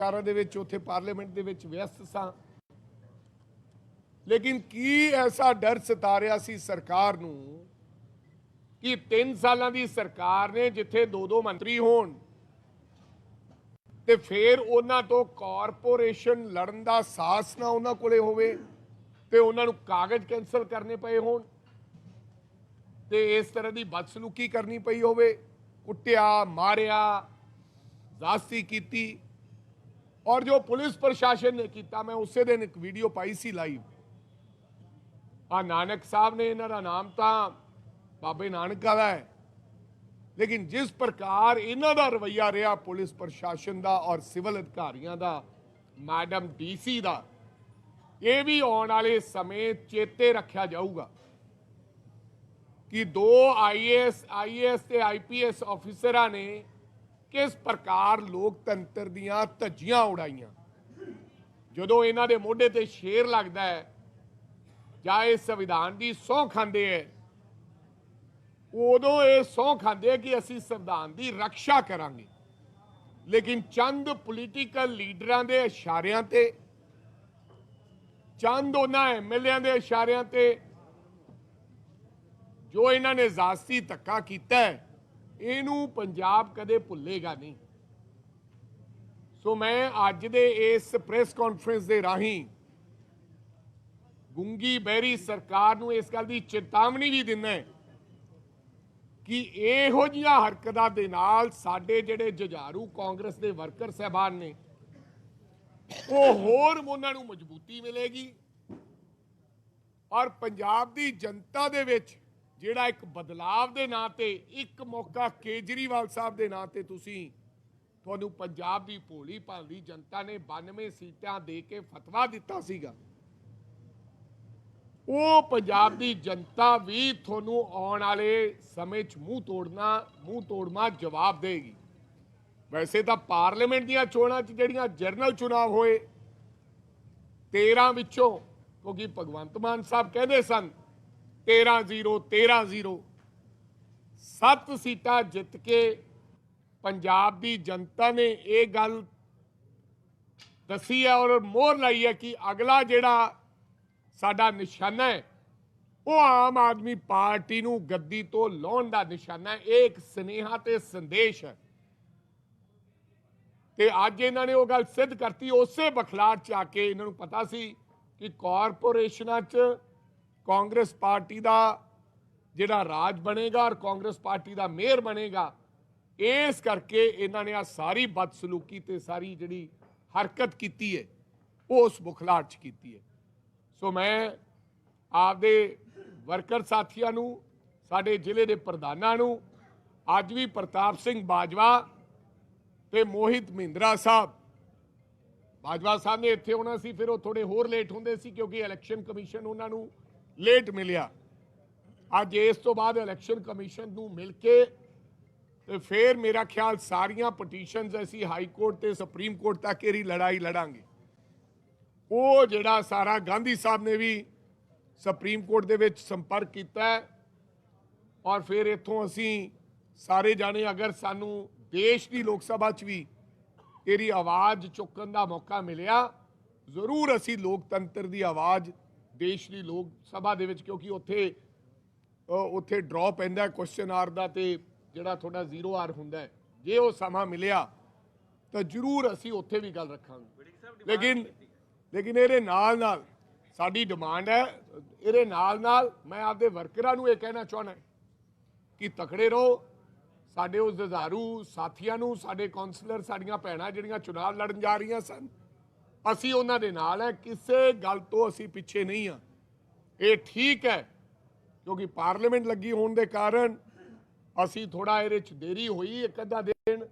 ਕਾਰਾਂ ਦੇ ਵਿੱਚ, ਉੱਥੇ ਪਾਰਲੀਮੈਂਟ ਦੇ ਵਿੱਚ ਵਿਅਸਤ ਸਾਂ। ਲੇਕਿਨ ਕੀ ਐਸਾ ਡਰ ਸਤਾ ਰਿਹਾ ਸੀ ਸਰਕਾਰ ਨੂੰ ਕਿ 3 ਸਾਲਾਂ ਦੀ ਸਰਕਾਰ ਨੇ ਜਿੱਥੇ ਦੋ ਦੋ ਮੰਤਰੀ ਹੋਣ ਤੇ ਫਿਰ ਉਹਨਾਂ ਤੋਂ ਕਾਰਪੋਰੇਸ਼ਨ ਲੜਨ ਦਾ ਸਾਹਸ ਨਾ ਉਹਨਾਂ ਕੋਲੇ ਹੋਵੇ ਤੇ ਉਹਨਾਂ ਨੂੰ ਕਾਗਜ਼ ਕੈਨਸਲ ਕਰਨੇ ਪਏ ਹੋਣ ਤੇ ਇਸ ਤਰ੍ਹਾਂ ਦੀ ਬਦਸਲੂਕੀ ਕਰਨੀ ਪਈ ਹੋਵੇ। ਕੁੱਟਿਆ, ਮਾਰਿਆ, ਜ਼ਾਸਤੀ ਕੀਤੀ। ਔਰ ਜੋ ਪੁਲਿਸ ਪ੍ਰਸ਼ਾਸਨ ਨੇ ਕੀਤਾ ਮੈਂ ਉਸੇ ਦਿਨ ਇੱਕ ਵੀਡੀਓ ਪਾਈ ਸੀ ਲਾਈਵ ਆ ਨਾਨਕ ਸਾਹਿਬ ਨੇ ਇਹਨਾਂ ਦਾ ਨਾਮ ਤਾਂ ਬਾਬੇ ਨਾਨਕ ਦਾ ਹੈ ਲੇਕਿਨ ਜਿਸ ਪ੍ਰਕਾਰ ਇਹਨਾਂ ਦਾ ਰਵਈਆ ਰਿਹਾ ਪੁਲਿਸ ਪ੍ਰਸ਼ਾਸਨ ਦਾ ਔਰ ਸਿਵਲ ਅਧਿਕਾਰੀਆਂ ਦਾ ਮੈਡਮ ਡੀਸੀ ਦਾ ਇਹ ਵੀ ਆਉਣ ਵਾਲੇ ਸਮੇਂ ਚੇਤੇ ਰੱਖਿਆ ਜਾਊਗਾ ਕਿ ਦੋ ਆਈਏਐਸ ਆਈਏਐਸ ਤੇ ਆਈਪੀਐਸ ਅਫੀਸਰਾਂ ਨੇ ਕਿਸ ਪ੍ਰਕਾਰ ਲੋਕਤੰਤਰ ਦੀਆਂ ਧੱਜੀਆਂ ਉਡਾਈਆਂ? ਜਦੋਂ ਇਹਨਾਂ ਦੇ ਮੋਢੇ ਤੇ ਸ਼ੇਰ ਲੱਗਦਾ ਹੈ ਜਾਂ ਇਹ ਸੰਵਿਧਾਨ ਦੀ ਸਹੁੰ ਖਾਂਦੇ ਹੈ ਉਦੋਂ ਇਹ ਸਹੁੰ ਖਾਂਦੇ ਆ ਕਿ ਅਸੀਂ ਸੰਵਿਧਾਨ ਦੀ ਰੱਖਿਆ ਕਰਾਂਗੇ। ਲੇਕਿਨ ਚੰਦ ਪੋਲੀਟੀਕਲ ਲੀਡਰਾਂ ਦੇ ਇਸ਼ਾਰਿਆਂ ਤੇ ਚੰਦ ਉਹਨਾਂ ਐਮਐਲਏਆਂ ਦੇ ਇਸ਼ਾਰਿਆਂ ਤੇ ਜੋ ਇਹਨਾਂ ਨੇ ਜ਼ਾਸਤੀ ਧੱਕਾ ਕੀਤਾ ਹੈ, ਇਹਨੂੰ ਪੰਜਾਬ ਕਦੇ ਭੁੱਲੇਗਾ ਨਹੀਂ। ਸੋ ਮੈਂ ਅੱਜ ਦੇ ਇਸ ਪ੍ਰੈਸ ਕਾਨਫਰੰਸ ਦੇ ਰਾਹੀਂ ਗੁੰਗੀ ਬਹਿਰੀ ਸਰਕਾਰ ਨੂੰ ਇਸ ਗੱਲ ਦੀ ਚੇਤਾਵਨੀ ਵੀ ਦਿੰਦਾ ਕਿ ਇਹੋ ਜਿਹੀਆਂ ਹਰਕਤਾਂ ਦੇ ਨਾਲ ਸਾਡੇ ਜਿਹੜੇ ਜੁਝਾਰੂ ਕਾਂਗਰਸ ਦੇ ਵਰਕਰ ਸਹਿਬਾਨ ਨੇ, ਉਹ ਹੋਰ ਉਹਨਾਂ ਨੂੰ ਮਜ਼ਬੂਤੀ ਮਿਲੇਗੀ ਔਰ ਪੰਜਾਬ ਦੀ ਜਨਤਾ ਦੇ ਵਿੱਚ ਜਿਹੜਾ ਇੱਕ ਬਦਲਾਵ ਦੇ ਨਾਂ ਤੇ, ਇੱਕ ਮੌਕਾ ਕੇਜਰੀਵਾਲ ਸਾਹਿਬ ਦੇ ਨਾਂ ਤੇ ਤੁਸੀਂ ਤੁਹਾਨੂੰ ਪੰਜਾਬ ਦੀ ਭੋਲੀ ਭਾਲੀ ਜਨਤਾ ਨੇ 92 ਸੀਟਾਂ ਦੇ ਕੇ ਫਤਵਾ ਦਿੱਤਾ ਸੀਗਾ। ਉਹ ਪੰਜਾਬ ਦੀ ਜਨਤਾ ਵੀ ਤੁਹਾਨੂੰ ਆਉਣ ਵਾਲੇ ਸਮੇਂ 'ਚ ਮੂੰਹ ਤੋੜਨਾ ਮੂੰਹ ਤੋੜਨਾ ਜਵਾਬ ਦੇਗੀ। ਵੈਸੇ ਤਾਂ ਪਾਰਲੀਮੈਂਟ ਦੀਆਂ ਚੋਣਾਂ 'ਚ ਜਿਹੜੀਆਂ ਜਨਰਲ ਚੁਣਾਵ ਹੋਏ 13 ਵਿੱਚੋਂ, ਕਿਉਂਕਿ ਭਗਵੰਤ ਮਾਨ ਸਾਹਿਬ ਕਹਿੰਦੇ ਸਨ 13-0 13-0 ਸੱਤ ਸੀਟਾਂ ਜਿੱਤ ਕੇ ਪੰਜਾਬ ਦੀ ਜਨਤਾ ਨੇ ਇਹ ਗੱਲ ਦੱਸੀ ਹੈ ਔਰ ਮੋਹਰ ਲਾਈ ਹੈ ਕਿ ਅਗਲਾ ਜਿਹੜਾ ਸਾਡਾ ਨਿਸ਼ਾਨਾ ਹੈ, ਉਹ ਆਮ ਆਦਮੀ ਪਾਰਟੀ ਨੂੰ ਗੱਦੀ ਤੋਂ ਲਾਉਣ ਦਾ ਨਿਸ਼ਾਨਾ ਹੈ। ਇਹ ਇੱਕ ਸਨੇਹਾ ਤੇ ਸੰਦੇਸ਼ ਹੈ। ਤੇ ਅੱਜ ਇਹਨਾਂ ਨੇ ਉਹ ਗੱਲ ਸਿੱਧ ਕਰਤੀ। ਉਸੇ ਬਖਲਾਟ ਚ ਆ ਕੇ ਇਹਨਾਂ ਨੂੰ ਪਤਾ ਸੀ ਕਿ ਕਾਰਪੋਰੇਸ਼ਨਾਂ 'ਚ ਕਾਂਗਰਸ ਪਾਰਟੀ ਦਾ ਜਿਹੜਾ ਰਾਜ ਬਣੇਗਾ ਔਰ ਕਾਂਗਰਸ ਪਾਰਟੀ ਦਾ ਮੇਅਰ ਬਣੇਗਾ, ਇਸ ਕਰਕੇ ਇਹਨਾਂ ਨੇ ਆ ਸਾਰੀ ਬਦਸਲੂਕੀ ਤੇ ਸਾਰੀ ਜਿਹੜੀ ਹਰਕਤ ਕੀਤੀ ਹੈ ਉਹ ਉਸ ਬੁਖਲਾਟ 'ਚ ਕੀਤੀ ਹੈ ਸੋ ਮੈਂ ਆਪਦੇ ਵਰਕਰ ਸਾਥੀਆਂ ਨੂੰ, ਸਾਡੇ ਜ਼ਿਲ੍ਹੇ ਦੇ ਪ੍ਰਧਾਨਾਂ ਨੂੰ, ਅੱਜ ਵੀ ਪ੍ਰਤਾਪ ਸਿੰਘ ਬਾਜਵਾ ਤੇ ਮੋਹਿਤ ਮਹਿੰਦਰਾ ਸਾਹਿਬ, ਬਾਜਵਾ ਸਾਹਿਬ ਨੇ ਇੱਥੇ ਆਉਣਾ ਸੀ, ਫਿਰ ਉਹ ਥੋੜੇ ਹੋਰ ਲੇਟ ਹੁੰਦੇ ਸੀ ਕਿਉਂਕਿ ਇਲੈਕਸ਼ਨ ਕਮਿਸ਼ਨ ਉਹਨਾਂ ਨੂੰ ਲੇਟ ਮਿਲਿਆ। ਅੱਜ ਇਸ ਤੋਂ ਬਾਅਦ ਇਲੈਕਸ਼ਨ ਕਮਿਸ਼ਨ ਨੂੰ ਮਿਲ ਕੇ ਤੇ ਫਿਰ ਮੇਰਾ ਖਿਆਲ ਸਾਰੀਆਂ ਪਟੀਸ਼ਨਸ ਅਸੀਂ ਹਾਈ ਕੋਰਟ ਤੇ ਸੁਪਰੀਮ ਕੋਰਟ ਤੱਕ ਇਹਦੀ ਲੜਾਈ ਲੜਾਂਗੇ। ਉਹ ਜਿਹੜਾ ਸਾਰਾ ਗਾਂਧੀ ਸਾਹਿਬ ਨੇ ਵੀ ਸੁਪਰੀਮ ਕੋਰਟ ਦੇ ਵਿੱਚ ਸੰਪਰਕ ਕੀਤਾ ਔਰ ਫਿਰ ਇੱਥੋਂ ਅਸੀਂ ਸਾਰੇ ਜਾਣੇ ਅਗਰ ਸਾਨੂੰ ਦੇਸ਼ ਦੀ ਲੋਕ ਸਭਾ 'ਚ ਵੀ ਇਹਦੀ ਆਵਾਜ਼ ਚੁੱਕਣ ਦਾ ਮੌਕਾ ਮਿਲਿਆ, ਜ਼ਰੂਰ ਅਸੀਂ ਲੋਕਤੰਤਰ ਦੀ ਆਵਾਜ਼ ਦੇਸ਼ ਦੀ ਲੋਕ ਸਭਾ ਦੇ ਵਿੱਚ ਕਿਉਂਕਿ ਉੱਥੇ ਉੱਥੇ ਡਰਾਅ ਪੈਂਦਾ ਕੁਐਸਚਨ ਆਰ ਦਾ ਤੇ ਜਿਹੜਾ ਤੁਹਾਡਾ ਜ਼ੀਰੋ ਆਰ ਹੁੰਦਾ ਜੇ ਉਹ ਸਮਾਂ ਮਿਲਿਆ ਤਾਂ ਜ਼ਰੂਰ ਅਸੀਂ ਉੱਥੇ ਵੀ ਗੱਲ ਰੱਖਾਂਗੇ। ਲੇਕਿਨ ਲੇਕਿਨ ਇਹਦੇ ਨਾਲ ਨਾਲ ਸਾਡੀ ਡਿਮਾਂਡ ਹੈ ਇਹਦੇ ਨਾਲ ਨਾਲ ਮੈਂ ਆਪਦੇ ਵਰਕਰਾਂ ਨੂੰ ਇਹ ਕਹਿਣਾ ਚਾਹੁੰਦਾ ਕਿ ਤਕੜੇ ਰਹੋ। ਸਾਡੇ ਉਸ ਜਜ਼ਾਰੂ ਸਾਥੀਆਂ ਨੂੰ ਸਾਡੇ ਕਾਉਂਸਲਰ ਸਾਡੀਆਂ ਭੈਣਾਂ ਜਿਹੜੀਆਂ ਚੁਣਾਵ ਲੜਨ ਜਾ ਰਹੀਆਂ ਸਨ ਅਸੀਂ ਉਹਨਾਂ ਦੇ ਨਾਲ ਹੈ, ਕਿਸੇ ਗੱਲ ਤੋਂ ਅਸੀਂ ਪਿੱਛੇ ਨਹੀਂ ਆ ਇਹ ਠੀਕ ਹੈ, ਕਿਉਂਕਿ ਪਾਰਲੀਮੈਂਟ ਲੱਗੀ ਹੋਣ ਦੇ ਕਾਰਨ ਅਸੀਂ ਥੋੜਾ ਇਹਦੇ ਚ ਦੇਰੀ ਹੋਈ ਇੱਕ ਅੱਧਾ ਦਿਨ,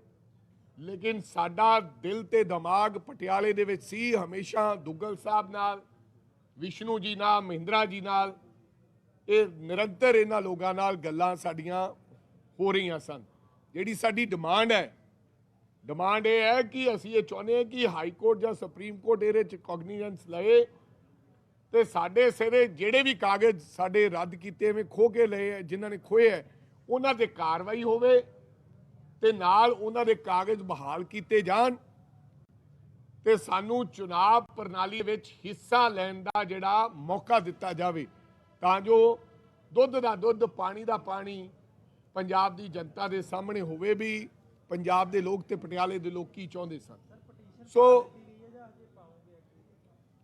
ਲੇਕਿਨ ਸਾਡਾ ਦਿਲ ਤੇ ਦਿਮਾਗ ਪਟਿਆਲੇ ਦੇ ਵਿੱਚ ਸੀ, ਹਮੇਸ਼ਾ ਦੁੱਗਲ ਸਾਹਿਬ ਨਾਲ, ਵਿਸ਼ਨੂੰ ਜੀ ਨਾਲ, ਮਹਿੰਦਰਾ ਜੀ ਨਾਲ, ਇਹ ਨਿਰੰਤਰ ਇਹਨਾਂ ਲੋਕਾਂ ਨਾਲ ਗੱਲਾਂ ਸਾਡੀਆਂ ਹੋ ਰਹੀਆਂ ਸਨ। ਜਿਹੜੀ ਸਾਡੀ ਡਿਮਾਂਡ ਹੈ ਡਿਮਾਂਡ ਇਹ ਹੈ ਕਿ ਅਸੀਂ ਇਹ ਚਾਹੁੰਦੇ ਹਾਂ ਕਿ ਹਾਈ ਕੋਰਟ ਜਾਂ ਸੁਪਰੀਮ ਕੋਰਟ ਇਹਦੇ ਚ ਕੋਗਨੀਜੈਂਸ ਲਏ ਤੇ ਸਾਡੇ ਸਿਰੇ ਜਿਹੜੇ ਵੀ ਕਾਗਜ਼ ਸਾਡੇ ਰੱਦ ਕੀਤੇ ਐਵੇਂ ਖੋ ਕੇ ਲਏ ਹੈ, ਜਿਨ੍ਹਾਂ ਨੇ ਖੋਏ ਹੈ ਉਹਨਾਂ ਤੇ ਕਾਰਵਾਈ ਹੋਵੇ ਤੇ ਨਾਲ ਉਹਨਾਂ ਦੇ ਕਾਗਜ਼ ਬਹਾਲ ਕੀਤੇ ਜਾਣ ਤੇ ਸਾਨੂੰ ਚੁਣਾਵ ਪ੍ਰਣਾਲੀ ਵਿੱਚ ਹਿੱਸਾ ਲੈਣ ਦਾ ਜਿਹੜਾ ਮੌਕਾ ਦਿੱਤਾ ਜਾਵੇ। ਤਾਂ ਜੋ ਦੁੱਧ ਦਾ ਦੁੱਧ ਪਾਣੀ ਦਾ ਪਾਣੀ ਪੰਜਾਬ ਦੀ ਜਨਤਾ ਦੇ ਸਾਹਮਣੇ ਹੋਵੇ ਵੀ ਪੰਜਾਬ ਦੇ ਲੋਕ ਤੇ ਪਟਿਆਲੇ ਦੇ ਲੋਕ ਕੀ ਚਾਹੁੰਦੇ ਸਨ? ਸੋ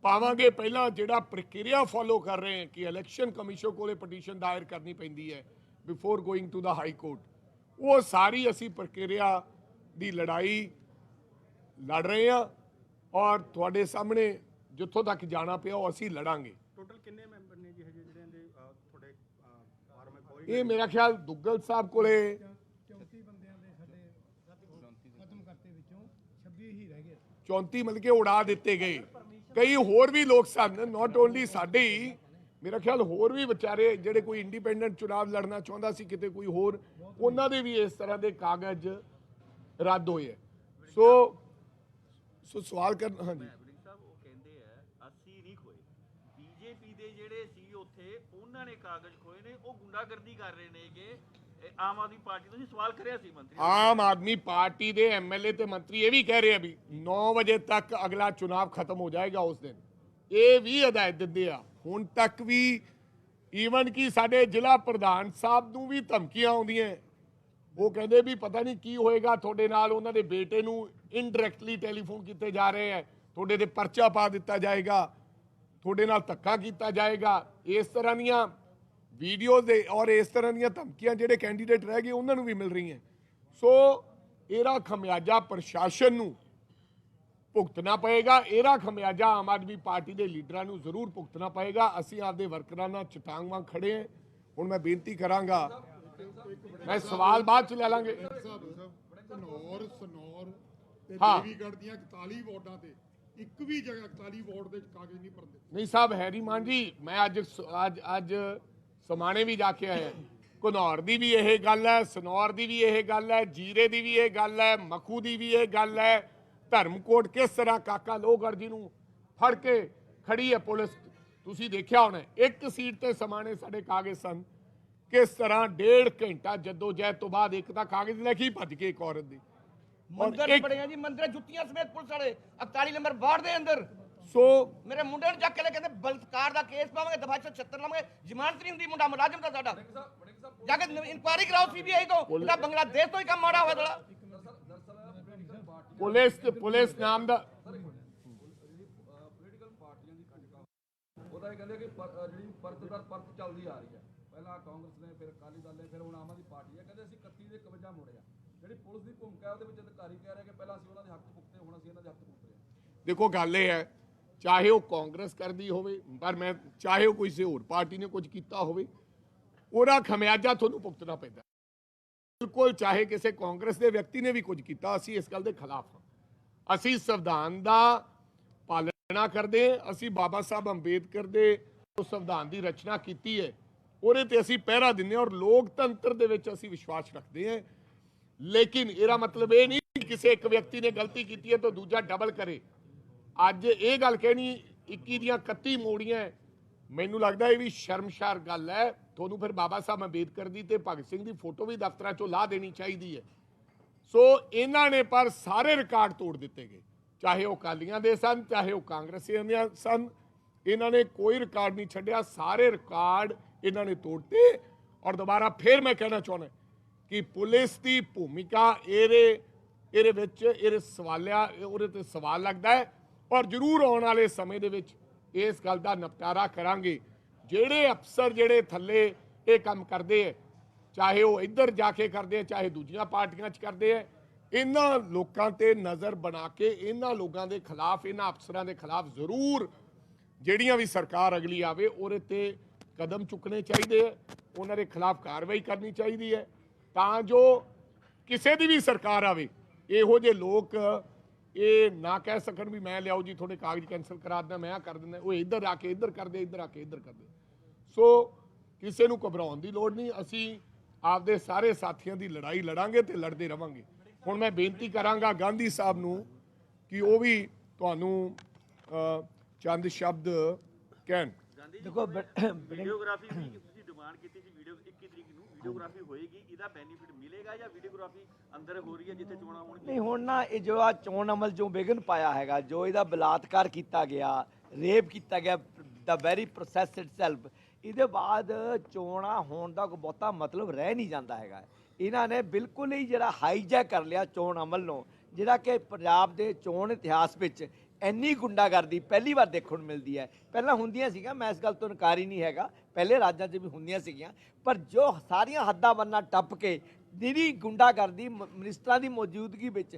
ਪਾਵਾਂਗੇ ਪਹਿਲਾਂ ਜਿਹੜਾ ਪ੍ਰਕਿਰਿਆ ਫੋਲੋ ਕਰ ਰਹੇ ਹਾਂ ਕਿ ਇਲੈਕਸ਼ਨ ਕਮਿਸ਼ਨ ਕੋਲੇ ਪਟੀਸ਼ਨ ਦਾਇਰ ਕਰਨੀ ਪੈਂਦੀ ਹੈ before going to the high court ਉਹ ਸਾਰੀ ਅਸੀਂ ਪ੍ਰਕਿਰਿਆ ਦੀ ਲੜਾਈ ਲੜ ਰਹੇ ਹਾਂ ਔਰ ਤੁਹਾਡੇ ਸਾਹਮਣੇ ਜਿੱਥੋਂ ਤੱਕ ਜਾਣਾ ਪਿਆ ਉਹ ਅਸੀਂ ਲੜਾਂਗੇ। ਟੋਟਲ ਕਿੰਨੇ ਮੈਂਬਰ ਨੇ ਜੀ ਹਜੇ ਜਿਹੜੇ ਦੇ ਤੁਹਾਡੇ ਫਾਰਮ ਹੈ ਕੋਈ ਇਹ ਮੇਰਾ ਖਿਆਲ ਦੁੱਗਲ ਸਾਹਿਬ ਕੋਲੇ 34 ਬੰਦਿਆਂ ਦੇ ਸਾਡੇ ਖਤਮ ਕਰਤੇ ਵਿੱਚੋਂ 26 ਹੀ ਰਹਿ ਗਏ 34 ਮਤਲਬ ਕਿ ਉਡਾ ਦਿੱਤੇ ਗਏ। ਕਈ ਹੋਰ ਵੀ ਲੋਕ ਸਨ ਨਾਟ ਓਨਲੀ ਸਾਡੇ ਹੀ, ਮੇਰਾ ਖਿਆਲ ਹੋਰ ਵੀ ਵਿਚਾਰੇ ਜਿਹੜੇ ਕੋਈ ਇੰਡੀਪੈਂਡੈਂਟ ਚੁਣਾਵ ਲੜਨਾ ਚਾਹੁੰਦਾ ਸੀ, ਕਿਤੇ ਕੋਈ ਹੋਰ, ਉਹਨਾਂ ਦੇ ਵੀ ਇਸ ਤਰ੍ਹਾਂ ਦੇ ਕਾਗਜ਼ ਰੱਦ ਹੋਏ ਸੋ ਸੋ ਸਵਾਲ ਕਰ ਹਾਂਜੀ। ਬੀਜੇਪੀ ਦੇ ਜਿਹੜੇ ਸੀ ਉੱਥੇ, ਉਹਨਾਂ ਨੇ ਕਾਗਜ਼ ਖੋਏ ਨੇ, ਉਹ ਗੁੰਡਾਗਰਦੀ ਕਰ ਰਹੇ ਨੇਗੇ। ਆਮ ਆਦਮੀ ਪਾਰਟੀ ਤੋਂ ਜੀ ਸਵਾਲ ਕਰਿਆ ਸੀ ਮੰਤਰੀ ਆਮ ਆਦਮੀ ਪਾਰਟੀ ਦੇ ਐਮਐਲਏ ਤੇ ਮੰਤਰੀ ਇਹ ਵੀ ਕਹਿ ਰਹੇ ਆ 9 ਵਜੇ ਤੱਕ ਅਗਲਾ ਚੁਣਾਵ ਖਤਮ ਹੋ ਜਾਏਗਾ ਉਸ ਦਿਨ। ਇਹ ਵੀ ਹਦਾਇਤ ਦਿੰਦੇ ਆ। ਹੁਣ ਤੱਕ ਵੀ ਈਵਨ ਕਿ ਸਾਡੇ ਜ਼ਿਲ੍ਹਾ ਪ੍ਰਧਾਨ ਸਾਹਿਬ ਨੂੰ ਵੀ ਧਮਕੀਆਂ ਆਉਂਦੀਆਂ ਉਹ ਕਹਿੰਦੇ ਵੀ ਪਤਾ ਨਹੀਂ ਕੀ ਹੋਏਗਾ, ਤੁਹਾਡੇ ਨਾਲ ਉਹਨਾਂ ਦੇ ਬੇਟੇ ਨੂੰ ਇਨਡਾਇਰੈਕਟਲੀ ਟੈਲੀਫੋਨ ਕੀਤੇ ਜਾ ਰਹੇ ਹੈ। ਤੁਹਾਡੇ ਤੇ ਪਰਚਾ ਪਾ ਦਿੱਤਾ ਜਾਏਗਾ, ਤੁਹਾਡੇ ਨਾਲ ਧੱਕਾ ਕੀਤਾ ਜਾਏਗਾ। ਇਸ ਤਰ੍ਹਾਂ ਦੀਆਂ ਵੀਡੀਓ ਦੇ ਔਰ ਇਸ ਤਰ੍ਹਾਂ ਦੀਆਂ ਧਮਕੀਆਂ ਜਿਹੜੇ ਕੈਂਡੀਡੇਟ ਰਹਿ ਗਏ ਉਹਨਾਂ ਨੂੰ ਵੀ ਮਿਲ ਰਹੀਆਂ। ਸੋ ਇਹਦਾ ਖਮਿਆਜਾ ਪ੍ਰਸ਼ਾਸਨ ਨੂੰ ਭੁਗਤਣਾ ਪਏਗਾ। ਇਹਦਾ ਖਮਿਆਜਾ ਆਮ ਆਦਮੀ ਪਾਰਟੀ ਦੇ ਲੀਡਰਾਂ ਨੂੰ ਜ਼ਰੂਰ ਭੁਗਤਣਾ ਪਏਗਾ। ਅਸੀਂ ਆਪਦੇ ਵਰਕਰਾਂ ਨਾਲ ਚਟਾਂਗ ਵਾਂਗ ਖੜੇ ਹਾਂ। ਹੁਣ ਮੈਂ ਬੇਨਤੀ ਕਰਾਂਗਾ ਮੈਂ ਸਵਾਲ ਬਾਅਦ ਚ ਲੈ ਲਾਂਗੇ। ਘਨੌਰ ਸਨੌਰ ਤੇ। ਦੇਵੀਗੜ੍ਹ ਦੀਆਂ 41 ਵਾਰਡਾਂ ਤੇ ਇੱਕ ਵੀ ਜਗ੍ਹਾ 41 ਵਾਰਡ ਦੇ ਕਾਗਜ਼ ਨਹੀਂ ਭਰਦੇ। ਨਹੀਂ ਸਾਹਿਬ ਹੈਰੀ ਮਾਨ ਜੀ ਮੈਂ ਅੱਜ ਅੱਜ ਅੱਜ ਸਮਾਣੇ ਵੀ ਜਾ ਕੇ ਆਇਆ ਘਨੌਰ ਦੀ ਵੀ ਇਹ ਗੱਲ ਹੈ ਸਨੌਰ ਦੀ ਵੀ ਇਹ ਗੱਲ ਹੈ ਜੀਰੇ ਦੀ ਵੀ ਇਹ ਗੱਲ ਹੈ ਮਖੂ ਦੀ ਵੀ ਇਹ ਗੱਲ ਹੈ। ਧਰਮਕੋਟ ਕਿਸ ਤਰ੍ਹਾਂ ਕਾਕਾ ਲੋਹਗੜ੍ਹ ਜੀ ਨੂੰ ਫੜ ਕੇ ਖੜੀ ਹੈ ਪੁਲਿਸ। ਤੁਸੀਂ ਦੇਖਿਆ ਹੋਣਾ ਇੱਕ ਸੀਟ ਤੇ ਸਮਾਣੇ ਸਾਡੇ ਕਾਗਜ਼ ਸਨ। ਕਿਸ ਤਰ੍ਹਾਂ ਡੇਢ ਘੰਟਾ ਜਦੋਂ ਜਹਿਦ ਤੋਂ ਬਾਅਦ ਇੱਕ ਤਾਂ ਕਾਗਜ਼ ਲੈ ਕੇ ਭੱਜ ਕੇ ਇੱਕ ਔਰਤ ਦੀ। ਮੰਦਰ ਇੱਕ- ਬੜੇ ਆ ਜੀ ਮੰਦਰ ਜੁੱਤੀਆਂ ਸਮੇਤ ਪੁਲਿਸ ਵਾਲੇ 41 ਨੰਬਰ ਵਾਰਡ ਦੇ ਅੰਦਰ। ਸੋ ਮੇਰੇ ਮੁੰਡੇ ਨੂੰ ਚੱਕ ਕੇ ਲੈ ਕਹਿੰਦੇ ਬਲਤਕਾਰ ਦਾ ਕੇਸ ਪਾਵਾਂਗੇ ਦਫਾ 76 ਲਾਵਾਂਗੇ। ਜ਼ਮਾਨਤ ਨਹੀਂ ਹੁੰਦੀ ਮੁੰਡਾ ਮੁਲਾਜ਼ਮ ਦਾ ਸਾਡਾ। ਜਾ ਕੇ ਇਨਕੁਆਇਰੀ ਕਰਾਓ ਸੀਬੀਆਈ ਤੋਂ। ਇਹਦਾ ਬੰਗਲਾਦੇਸ਼ ਤੋਂ ਹੀ ਕੰਮ ਮਾੜਾ ਹੋਇਆ ਥੋੜਾ ਪੁਲਿਸ ਪੁਲਿਸ ਨਾਮ ਦਾ ਉਹਦਾ ਇਹ ਕਹਿੰਦੇ ਕਿ ਜਿਹੜੀ ਪਰਤ ਦਰ ਪਰਤ ਚੱਲਦੀ ਆ ਰਹੀ ਹੈ। ਪਹਿਲਾਂ ਕਾਂਗਰਸ ਨੇ ਫਿਰ ਅਕਾਲੀ ਦਲ ਨੇ ਫਿਰ ਹੁਣ ਆਮ ਆਦਮੀ ਪਾਰਟੀ ਹੈ। ਕਹਿੰਦੇ ਅਸੀਂ 31 ਦੇ 51 ਮੋੜਿਆ ਜਿਹੜੀ ਪੁਲਿਸ ਦੀ ਭੂਮਿਕਾ ਹੈ ਉਹਦੇ ਵਿੱਚ ਅਧਿਕਾਰੀ ਕਹਿ ਰਹੇ ਕਿ ਪਹਿਲਾਂ ਅਸੀਂ ਉਹਨਾਂ ਦੇ ਹੱਕ ਭੁਗਤੇ ਹੁਣ ਅਸੀਂ ਇਹਨਾਂ ਦੇ ਹੱਕ ਭੁਗਤ ਰਹੇ ਦੇਖੋ ਗੱਲ ਇਹ ਹੈ ਚਾਹੇ ਉਹ ਕਾਂਗਰਸ ਕਰਦੀ ਹੋਵੇ, ਪਰ ਮੈਂ ਚਾਹੇ ਉਹ ਕਿਸੇ ਹੋਰ ਪਾਰਟੀ ਨੇ ਕੁਝ ਕੀਤਾ ਹੋਵੇ, ਉਹਦਾ ਖਮਿਆਜਾ ਤੁਹਾਨੂੰ ਭੁਗਤਣਾ ਪੈਂਦਾ। ਬਿਲਕੁਲ ਚਾਹੇ ਕਿਸੇ ਕਾਂਗਰਸ ਦੇ ਵਿਅਕਤੀ ਨੇ ਵੀ ਕੁਝ ਕੀਤਾ, ਅਸੀਂ ਇਸ ਗੱਲ ਦੇ ਖਿਲਾਫ ਹਾਂ। ਅਸੀਂ ਸੰਵਿਧਾਨ ਦਾ ਪਾਲਣਾ ਕਰਦੇ, ਅਸੀਂ ਬਾਬਾ ਸਾਹਿਬ ਅੰਬੇਦਕਰ ਦੇ ਜੋ ਸੰਵਿਧਾਨ ਦੀ ਰਚਨਾ ਕੀਤੀ ਹੈ, ਉਹਦੇ ਤੇ ਅਸੀਂ ਪਹਿਰਾ ਦਿੰਦੇ ਹਾਂ ਔਰ ਲੋਕਤੰਤਰ ਦੇ ਵਿੱਚ ਅਸੀਂ ਵਿਸ਼ਵਾਸ ਰੱਖਦੇ ਹਾਂ। ਲੇਕਿਨ ਇਹਦਾ ਮਤਲਬ ਇਹ ਨਹੀਂ ਕਿਸੇ ਇੱਕ ਵਿਅਕਤੀ ਨੇ ਗਲਤੀ ਕੀਤੀ ਹੈ ਤਾਂ ਦੂਜਾ ਡਬਲ ਕਰੇ। ਅੱਜ ਇਹ ਗੱਲ ਕਹਿਣੀ 21 ਦੀਆਂ 31 ਮੋੜੀਆਂ ਮੈਨੂੰ ਲੱਗਦਾ ਇਹ ਵੀ ਸ਼ਰਮਸ਼ਾਰ ਗੱਲ ਹੈ ਤੁਹਾਨੂੰ ਫਿਰ ਬਾਬਾ ਸਾਹਿਬ ਅੰਬੇਦਕਰ ਦੀ ਤੇ ਭਗਤ ਸਿੰਘ ਦੀ ਫੋਟੋ ਵੀ ਦਫ਼ਤਰਾਂ ਚੋਂ ਲਾ ਦੇਣੀ ਚਾਹੀਦੀ ਹੈ ਸੋ ਇਹਨਾਂ ਨੇ ਪਰ ਸਾਰੇ ਰਿਕਾਰਡ ਤੋੜ ਦਿੱਤੇ ਗਏ। ਚਾਹੇ ਉਹ ਕਾਲੀਆਂ ਦੇ ਸਨ, ਚਾਹੇ ਉਹ ਕਾਂਗਰਸੀਆਂ ਦੇ ਸਨ, ਇਹਨਾਂ ਨੇ ਕੋਈ ਰਿਕਾਰਡ ਨਹੀਂ ਛੱਡਿਆ। ਸਾਰੇ ਰਿਕਾਰਡ ਇਹਨਾਂ ਨੇ ਤੋੜਤੇ। ਔਰ ਦੁਬਾਰਾ ਫੇਰ ਮੈਂ ਕਹਿਣਾ ਚਾਹੁੰਦਾ ਕਿ ਪੁਲਿਸ ਦੀ ਭੂਮਿਕਾ ਇਹਦੇ ਇਹਦੇ ਵਿੱਚ, ਇਹਦੇ ਸਵਾਲਿਆ ਉਹਦੇ ਤੇ ਸਵਾਲ ਲੱਗਦਾ ਹੈ ਔਰ ਜ਼ਰੂਰ ਆਉਣ ਵਾਲੇ ਸਮੇਂ ਦੇ ਵਿੱਚ ਇਸ ਗੱਲ ਦਾ ਨਿਪਟਾਰਾ ਕਰਾਂਗੇ। ਜਿਹੜੇ ਅਫਸਰ ਜਿਹੜੇ ਥੱਲੇ ਇਹ ਕੰਮ ਕਰਦੇ ਹੈ ਚਾਹੇ ਉਹ ਇੱਧਰ ਜਾ ਕੇ ਕਰਦੇ ਆ ਚਾਹੇ ਦੂਜੀਆਂ ਪਾਰਟੀਆਂ 'ਚ ਕਰਦੇ ਆ ਇਹਨਾਂ ਲੋਕਾਂ ਤੇ ਨਜ਼ਰ ਬਣਾ ਕੇ, ਇਹਨਾਂ ਲੋਕਾਂ ਦੇ ਖਿਲਾਫ, ਇਹਨਾਂ ਅਫਸਰਾਂ ਦੇ ਖਿਲਾਫ ਜ਼ਰੂਰ ਜਿਹੜੀਆਂ ਵੀ ਸਰਕਾਰ ਅਗਲੀ ਆਵੇ, ਉਹਦੇ ਤੇ ਕਦਮ ਚੁੱਕਣੇ ਚਾਹੀਦੇ ਆ ਉਹਨਾਂ ਦੇ ਖਿਲਾਫ ਕਾਰਵਾਈ ਕਰਨੀ ਚਾਹੀਦੀ ਹੈ ਤਾਂ ਜੋ ਕਿਸੇ ਦੀ ਵੀ ਸਰਕਾਰ ਆਵੇ, ਇਹੋ ਜਿਹੇ ਲੋਕ ਇਹ ਨਾ ਕਹਿ ਸਕਣ ਵੀ ਮੈਂ ਲਿਆਓ ਜੀ ਤੁਹਾਡੇ ਕਾਗਜ਼ ਕੈਨਸਲ ਕਰਾ ਦਿੰਦਾ ਮੈਂ ਆ ਕਰ ਦਿੰਦਾ ਉਹ ਇੱਧਰ ਆ ਕੇ ਇੱਧਰ ਕਰਦੇ ਇੱਧਰ ਆ ਕੇ ਇੱਧਰ ਕਰਦੇ। ਸੋ ਕਿਸੇ ਨੂੰ ਘਬਰਾਉਣ ਦੀ ਲੋੜ ਨਹੀਂ ਅਸੀਂ ਆਪਦੇ ਸਾਰੇ ਸਾਥੀਆਂ ਦੀ ਲੜਾਈ ਲੜਾਂਗੇ ਤੇ ਲੜਦੇ ਰਵਾਂਗੇ। ਹੁਣ ਮੈਂ ਬੇਨਤੀ ਕਰਾਂਗਾ ਗਾਂਧੀ ਸਾਹਿਬ ਨੂੰ ਕਿ ਉਹ ਵੀ ਤੁਹਾਨੂੰ ਚੰਦ ਸ਼ਬਦ ਕਹਿਣ। ਦੇਖੋ ਵੀਡੀਓਗ੍ਰਾਫੀ ਵੀ ਤੁਸੀਂ ਡਿਮਾਂਡ ਕੀਤੀ ਸੀ ਵੀਡੀਓ 21 ਤਰੀਕ ਨੂੰ। ਵੀਡੀਓਗ੍ਰਾਫੀ ਹੋਏਗੀ, ਇਹਦਾ ਬੈਨੀਫਿਟ ਮਿਲੇਗਾ ਜਾਂ ਵੀਡੀਓਗ੍ਰਾਫੀ ਅੰਦਰ ਹੋ ਰਹੀ ਹੈ ਜਿੱਥੇ ਚੋਣਾਂ ਹੋਣਗੀਆਂ? ਨਹੀਂ, ਹੁਣ ਨਾ ਇਹ ਜੋ ਆ ਚੋਣ ਅਮਲ ਜੋ ਵਿਘਨ ਪਾਇਆ ਹੈਗਾ, ਜੋ ਇਹਦਾ ਬਲਾਤਕਾਰ ਕੀਤਾ ਗਿਆ ਰੇਪ ਕੀਤਾ ਗਿਆ ਦਾ ਵੈਰੀ ਪ੍ਰੋਸੈਸ ਇਟਸੈਲਫ ਇਹਦੇ ਬਾਅਦ ਚੋਣਾਂ ਹੋਣ ਦਾ ਕੋਈ ਬਹੁਤਾ ਮਤਲਬ ਰਹਿ ਨਹੀਂ ਜਾਂਦਾ ਹੈਗਾ। ਇਹਨਾਂ ਨੇ ਬਿਲਕੁਲ ਹੀ ਜਿਹੜਾ ਹਾਈਜੈਕ ਕਰ ਲਿਆ ਚੋਣ ਅਮਲ ਨੂੰ, ਜਿਹੜਾ ਕਿ ਪੰਜਾਬ ਦੇ ਚੋਣ ਇਤਿਹਾਸ ਵਿੱਚ ਇੰਨੀ ਗੁੰਡਾਗਰਦੀ ਪਹਿਲੀ ਵਾਰ ਦੇਖਣ ਨੂੰ ਮਿਲਦੀ ਹੈ। ਪਹਿਲਾਂ ਹੁੰਦੀਆਂ ਸੀਗੀਆਂ, ਮੈਂ ਇਸ ਗੱਲ ਤੋਂ ਇਨਕਾਰ ਹੀ ਨਹੀਂ ਹੈਗਾ ਪਹਿਲੇ ਰਾਜਾਂ 'ਚ ਵੀ ਹੁੰਦੀਆਂ ਸੀਗੀਆਂ, ਪਰ ਜੋ ਸਾਰੀਆਂ ਹੱਦਾਂ ਬੰਨਾ ਟੱਪ ਕੇ ਜਿਹੜੀ ਗੁੰਡਾਗਰਦੀ ਮ- ਮਿਨਿਸਟਰਾਂ ਦੀ ਮੌਜੂਦਗੀ ਵਿੱਚ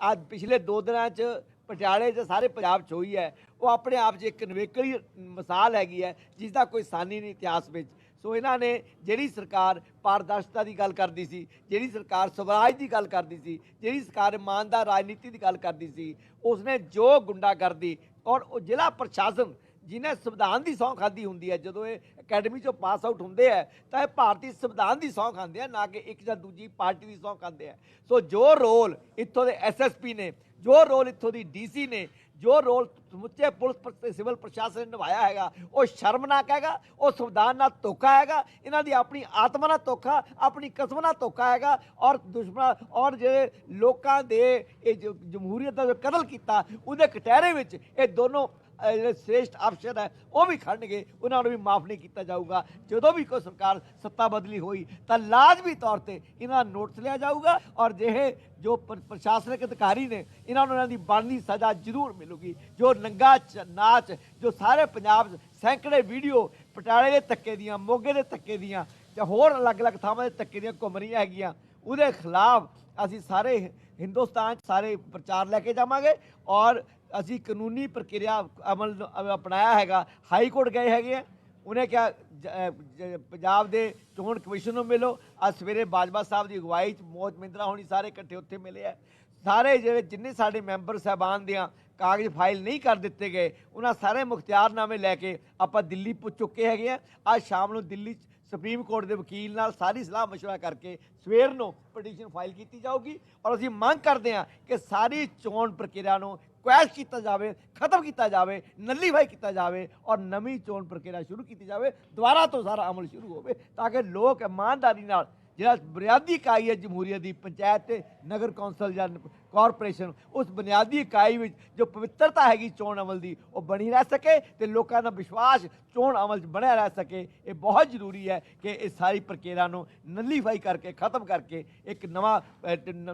ਅੱਜ ਪਿਛਲੇ ਦੋ ਦਿਨਾਂ 'ਚ ਪਟਿਆਲੇ 'ਚ ਸਾਰੇ ਪੰਜਾਬ 'ਚ ਹੋਈ ਹੈ, ਉਹ ਆਪਣੇ ਆਪ 'ਚ ਇੱਕ ਨਿਵੇਕਲੀ ਮਿਸਾਲ ਹੈਗੀ ਹੈ ਜਿਸ ਦਾ ਕੋਈ ਸਾਨੀ ਨਹੀਂ ਇਤਿਹਾਸ ਵਿੱਚ। ਸੋ ਇਹਨਾਂ ਨੇ ਜਿਹੜੀ ਸਰਕਾਰ ਪਾਰਦਰਸ਼ਤਾ ਦੀ ਗੱਲ ਕਰਦੀ ਸੀ, ਜਿਹੜੀ ਸਰਕਾਰ ਸਵਰਾਜ ਦੀ ਗੱਲ ਕਰਦੀ ਸੀ, ਜਿਹੜੀ ਸਰਕਾਰ ਇਮਾਨਦਾਰ ਰਾਜਨੀਤੀ ਦੀ ਗੱਲ ਕਰਦੀ ਸੀ, ਉਸਨੇ ਜੋ ਗੁੰਡਾਗਰਦੀ ਔਰ ਉਹ ਜ਼ਿਲ੍ਹਾ ਪ੍ਰਸ਼ਾਸਨ ਜਿਨੇ ਸੰਵਿਧਾਨ ਦੀ ਸਹੁੰ ਖਾਦੀ ਹੁੰਦੀ ਹੈ, ਜਦੋਂ ਇਹ ਅਕੈਡਮੀ ਚੋਂ ਪਾਸ ਆਊਟ ਹੁੰਦੇ ਆ, ਤਾਂ ਇਹ ਭਾਰਤੀ ਸੰਵਿਧਾਨ ਦੀ ਸਹੁੰ ਖਾਂਦੇ ਆ, ਨਾ ਕਿ ਇੱਕ ਜਾਂ ਦੂਜੀ ਪਾਰਟੀ ਦੀ ਸਹੁੰ ਖਾਂਦੇ ਆ। ਸੋ ਜੋ ਰੋਲ ਇੱਥੋਂ ਦੇ ਐਸਐਸਪੀ ਨੇ, ਜੋ ਰੋਲ ਇੱਥੋਂ ਦੀ ਡੀਸੀ ਨੇ, ਜੋ ਰੋਲ ਸਮੁੱਚੇ ਪੁਲਿਸ ਸਿਵਲ ਪ੍ਰਸ਼ਾਸਨ ਨੇ ਨਿਭਾਇਆ ਹੈਗਾ, ਉਹ ਸ਼ਰਮਨਾਕ ਹੈਗਾ, ਉਹ ਸੰਵਿਧਾਨ ਨਾਲ ਧੋਖਾ ਹੈਗਾ, ਇਹਨਾਂ ਦੀ ਆਪਣੀ ਆਤਮਾ ਨਾਲ ਧੋਖਾ, ਆਪਣੀ ਕਸਮ ਨਾਲ ਧੋਖਾ ਹੈਗਾ, ਔਰ ਦੁਸ਼ਮਣ, ਔਰ ਜਿਹੜੇ ਲੋਕਾਂ ਦੇ ਇਹ ਜਮਹੂਰੀਅਤ ਦਾ ਜੋ ਕਤਲ ਕੀਤਾ, ਉਹਦੇ ਕਟਹਿਰੇ ਵਿੱਚ ਇਹ ਦੋਨੋਂ ਜਿਹੜੇ ਸ੍ਰੇਸ਼ਟ ਅਫਸਰ ਹੈ, ਉਹ ਵੀ ਖੜਨਗੇ, ਉਹਨਾਂ ਨੂੰ ਵੀ ਮਾਫ ਨਹੀਂ ਕੀਤਾ ਜਾਊਗਾ। ਜਦੋਂ ਵੀ ਕੋਈ ਸਰਕਾਰ ਸੱਤਾ ਬਦਲੀ ਹੋਈ, ਤਾਂ ਲਾਜ਼ਮੀ ਤੌਰ ਤੇ ਇਹਨਾਂ ਦਾ ਨੋਟਿਸ ਲਿਆ ਜਾਊਗਾ ਔਰ ਜਿਹੇ ਜੋ ਪ੍ਰਸ਼ਾਸਨਿਕ ਅਧਿਕਾਰੀ ਨੇ, ਇਹਨਾਂ ਨੂੰ ਇਹਨਾਂ ਦੀ ਬਣਦੀ ਸਜ਼ਾ ਜ਼ਰੂਰ ਮਿਲੂਗੀ। ਜੋ ਨੰਗਾ ਚ- ਨਾਚ, ਜੋ ਸਾਰੇ ਪੰਜਾਬ 'ਚ ਸੈਂਕੜੇ ਵੀਡੀਓ ਪਟਿਆਲੇ ਦੇ ਧੱਕੇ ਦੀਆਂ, ਮੋਗੇ ਦੇ ਧੱਕੇ ਦੀਆਂ, ਜਾਂ ਹੋਰ ਅਲੱਗ-ਅਲੱਗ ਥਾਵਾਂ ਦੇ ਧੱਕੇ ਦੀਆਂ ਘੁੰਮ ਰਹੀਆਂ ਹੈਗੀਆਂ, ਉਹਦੇ ਖਿਲਾਫ ਅਸੀਂ ਸਾਰੇ ਹਿੰਦੁਸਤਾਨ 'ਚ ਸਾਰੇ ਪ੍ਰਚਾਰ ਲੈ ਕੇ ਜਾਵਾਂਗੇ ਔਰ ਅਸੀਂ ਕਾਨੂੰਨੀ ਪ੍ਰਕਿਰਿਆ ਅਮਲ ਅਪਣਾਇਆ ਹੈਗਾ, ਹਾਈ ਕੋਰਟ ਗਏ ਹੈਗੇ ਆ, ਉਹਨੇ ਕਿਹਾ, ਜ- ਪੰਜਾਬ ਦੇ ਚੋਣ ਕਮਿਸ਼ਨ ਨੂੰ ਮਿਲੋ, ਅੱਜ ਸਵੇਰੇ ਬਾਜਵਾ ਸਾਹਿਬ ਦੀ ਅਗਵਾਈ 'ਚ ਮੋਜ ਮਿੰਦਰਾ ਹੋਣੀ ਸਾਰੇ ਇਕੱਠੇ ਉੱਥੇ ਮਿਲੇ ਆ। ਸਾਰੇ ਜਿਹੜੇ, ਜਿੰਨੇ ਸਾਡੇ ਮੈਂਬਰ ਸਾਹਿਬਾਨ ਦੀਆਂ ਕਾਗਜ਼ ਫਾਈਲ ਨਹੀਂ ਕਰ ਦਿੱਤੇ ਗਏ, ਉਹਨਾਂ ਸਾਰੇ ਮੁਖਤਿਆਰਨਾਮੇ ਲੈ ਕੇ ਆਪਾਂ ਦਿੱਲੀ ਪੁੱਜ ਚੁੱਕੇ ਹੈਗੇ ਆ। ਅੱਜ ਸ਼ਾਮ ਨੂੰ ਦਿੱਲੀ 'ਚ ਸੁਪਰੀਮ ਕੋਰਟ ਦੇ ਵਕੀਲ ਨਾਲ ਸਾਰੀ ਸਲਾਹ مشورہ ਕਰਕੇ ਸਵੇਰ ਨੂੰ ਪਟੀਸ਼ਨ ਫਾਈਲ ਕੀਤੀ ਜਾਊਗੀ ਔਰ ਅਸੀਂ ਮੰਗ ਕਰਦੇ ਹਾਂ ਕਿ ਸਾਰੀ ਚੋਣ ਪ੍ਰਕਿਰਿਆ ਨੂੰ ਕੁਐਸ਼ ਕੀਤਾ ਜਾਵੇ ਖਤਮ ਕੀਤਾ ਜਾਵੇ ਨੱਲੀਫਾਈ ਕੀਤਾ ਜਾਵੇ ਔਰ ਨਵੀਂ ਚੋਣ ਪ੍ਰਕਿਰਿਆ ਸ਼ੁਰੂ ਕੀਤੀ ਜਾਵੇ ਦੁਬਾਰਾ ਤੋਂ ਸਾਰਾ ਅਮਲ ਸ਼ੁਰੂ ਹੋਵੇ ਤਾਂ ਕਿ ਲੋਕ ਇਮਾਨਦਾਰੀ ਨਾਲ ਜਿਹੜਾ ਬੁਨਿਆਦੀ ਇਕਾਈ ਹੈ ਜਮਹੂਰੀਅਤ ਦੀ, ਪੰਚਾਇਤ ਤੇ ਨਗਰ ਕੌਂਸਲ ਜਾਂ ਕਾਰਪੋਰੇਸ਼ਨ, ਉਸ ਬੁਨਿਆਦੀ ਇਕਾਈ ਵਿੱਚ ਜੋ ਪਵਿੱਤਰਤਾ ਹੈਗੀ ਚੋਣ ਅਮਲ ਦੀ, ਉਹ ਬਣੀ ਰਹਿ ਸਕੇ ਤੇ ਲੋਕਾਂ ਦਾ ਵਿਸ਼ਵਾਸ ਚੋਣ ਅਮਲ 'ਚ ਬਣਿਆ ਰਹਿ ਸਕੇ। ਇਹ ਬਹੁਤ ਜ਼ਰੂਰੀ ਹੈ ਕਿ ਇਹ ਸਾਰੀ ਪ੍ਰਕਿਰਿਆ ਨੂੰ ਨਲੀਫਾਈ ਕਰਕੇ, ਖਤਮ ਕਰਕੇ ਇੱਕ ਨਵਾਂ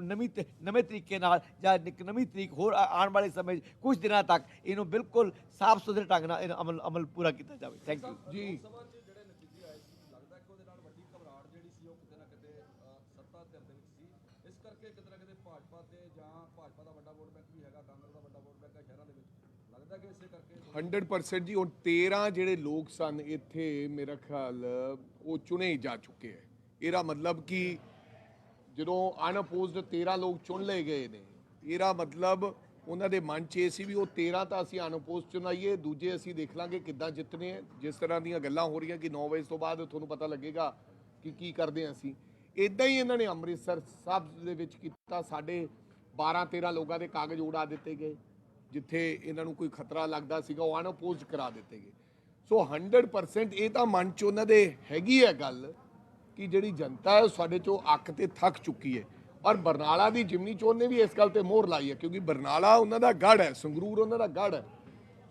ਨਵੀਂ ਤੇ- ਨਵੇਂ ਤਰੀਕੇ ਨਾਲ ਜਾਂ ਇੱਕ ਨਵੀਂ ਤਰੀਕ ਹੋਰ ਆਉਣ ਵਾਲੇ ਸਮੇਂ 'ਚ ਕੁਝ ਦਿਨਾਂ ਤੱਕ ਇਹਨੂੰ ਬਿਲਕੁਲ ਸਾਫ਼ ਸੁਥਰੇ ਢੰਗ ਨਾਲ ਇਹਨੂੰ ਅਮਲ ਅਮਲ ਪੂਰਾ ਕੀਤਾ ਜਾਵੇ। ਥੈਂਕ ਯੂ ਜੀ ਸਭਾ 'ਚ ਜਿਹੜੇ ਨਤੀਜੇ ਆਏ ਸੀ ਲੱਗਦਾ ਕਿ ਉਹਦੇ ਨਾਲ ਵੱਡੀ ਘਬਰਾਹਟ ਜਿਹੜੀ ਸੀ ਉਹ ਕਿਤੇ ਨਾ ਕਿਤੇ ਅ, ਸੱਤਾ ਧਿਰ ਦੇ ਵਿੱਚ ਸੀ ਇਸ ਕਰਕੇ ਕਿਤੇ ਨਾ ਕਿਤੇ ਭਾਜਪਾ ਤੇ ਜਾਂ ਭਾਜਪਾ ਦਾ ਵੱਡਾ ਵੋਟ ਬੈਂਕ ਵੀ ਹੈਗਾ ਕਾਂਗਰਸ ਦਾ ਵੱਡਾ ਵੋਟ ਬੈਂਕ ਹੈ ਸ਼ਹਿਰਾਂ ਦੇ ਵਿੱਚ ਲੱਗਦਾ ਕਿ ਇਸੇ ਕਰਕੇ 100% ਜੀ, ਹੁਣ 13 ਜਿਹੜੇ ਲੋਕ ਸਨ ਇੱਥੇ, ਮੇਰਾ ਖਿਆਲ, ਉਹ ਚੁਣੇ ਹੀ ਜਾ ਚੁੱਕੇ ਹੈ। ਇਹਦਾ ਮਤਲਬ ਕਿ ਜਦੋਂ ਅਨਅਪੋਜ਼ਡ 13 ਲੋਕ ਚੁਣ ਲਏ ਗਏ ਨੇ, ਇਹਦਾ ਮਤਲਬ ਉਹਨਾਂ ਦੇ ਮਨ 'ਚ ਇਹ ਸੀ ਵੀ ਉਹ 13 ਤਾਂ ਅਸੀਂ ਅਨਅਪੋਜ਼ਡ ਚੁਣਾਈਏ, ਦੂਜੇ ਅਸੀਂ ਦੇਖ ਲਾਂਗੇ ਕਿੱਦਾਂ ਜਿੱਤਨੇ ਆ ਜਿਸ ਤਰ੍ਹਾਂ ਦੀਆਂ ਗੱਲਾਂ ਹੋ ਰਹੀਆਂ ਕਿ 9 ਵਜੇ ਤੋਂ ਬਾਅਦ ਤੁਹਾਨੂੰ ਪਤਾ ਲੱਗੇਗਾ ਕਿ ਕੀ ਕਰਦੇ ਹਾਂ ਅਸੀਂ। ਇਦਾਂ ਹੀ ਇਹਨਾਂ ਨੇ ਅੰਮ੍ਰਿਤਸਰ ਸਾਹਿਬ ਦੇ ਵਿੱਚ ਕੀਤਾ, ਸਾਡੇ 12 13 ਲੋਕਾਂ ਦੇ ਕਾਗਜ਼ ਉਡਾ ਦਿੱਤੇ ਗਏ। ਜਿੱਥੇ ਇਹਨਾਂ ਨੂੰ ਕੋਈ ਖਤਰਾ ਲੱਗਦਾ ਸੀਗਾ, ਉਹ ਅਨਅਪੋਜ਼ਡ ਕਰਾ ਦਿੱਤੇ ਗਏ। ਸੋ 100% ਇਹ ਤਾਂ ਮਨ 'ਚ ਉਹਨਾਂ ਦੇ ਹੈਗੀ ਹੈ ਗੱਲ ਕਿ ਜਿਹੜੀ ਜਨਤਾ ਹੈ ਸਾਡੇ ਚੋਂ ਅੱਕ ਤੇ ਥੱਕ ਚੁੱਕੀ ਹੈ। ਔਰ ਬਰਨਾਲਾ ਦੀ ਜਿਮਨੀ ਚੋਣ ਨੇ ਵੀ ਇਸ ਗੱਲ ਤੇ ਮੋਹਰ ਲਾਈ ਹੈ, ਕਿਉਂਕਿ ਬਰਨਾਲਾ ਉਹਨਾਂ ਦਾ ਗੜ ਹੈ, ਸੰਗਰੂਰ ਉਹਨਾਂ ਦਾ ਗੜ ਹੈ।